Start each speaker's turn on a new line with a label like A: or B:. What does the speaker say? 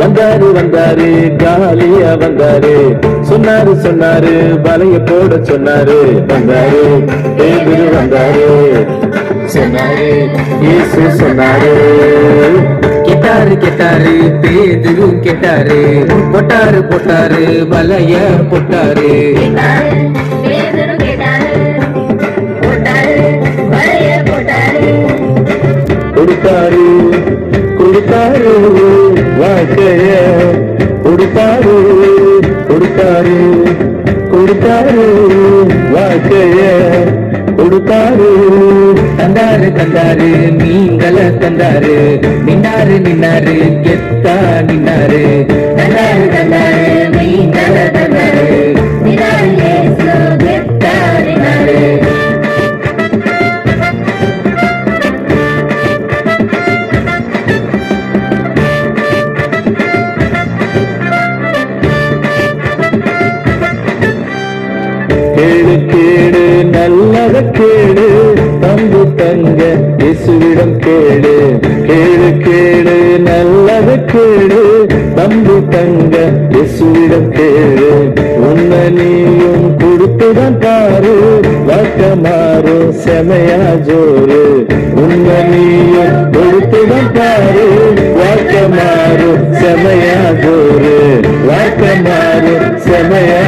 A: வந்தாரு வந்தாரு காலியா வந்தாரு. சொன்னாரு சொன்னாரு வலைய போட சொன்னாரு. வந்தாரு பேதுரு வந்தாரு. சொன்னாரு இயேசு சொன்னாரு.
B: கேட்டாரு கேட்டாரு பேதுரு கேட்டாரு. போட்டாரு போட்டாரு வலைய போட்டாரு.
A: கொடுத்தாரு கொடுத்தாரு. வாழ்க்கைய கொடுத்தாரு கொடுத்தாரு கொடுத்தாரு. வாழ்க்கைய கொடுத்தாரு.
B: தந்தாரு தந்தாரு நீங்கள தந்தாரு. நின்னாரு நின்னாரு கெத்தா நின்னாரு. கேடு தம்பு
C: தங்க இயேசுவிடம் கேடு
A: கேடு கேடு நல்லது கேடு தம்பு தங்க இயேசுவிடம் கேடு உன்னை நீயும் கொடுத்துதான் பாரு. வாக்க மாறும் செமையா ஜோரு. உன்னை நீயும் கொடுத்துதான் பாரு. வாக்க மாறும் செமையா ஜோரு. வாக்க மாறும் செமையா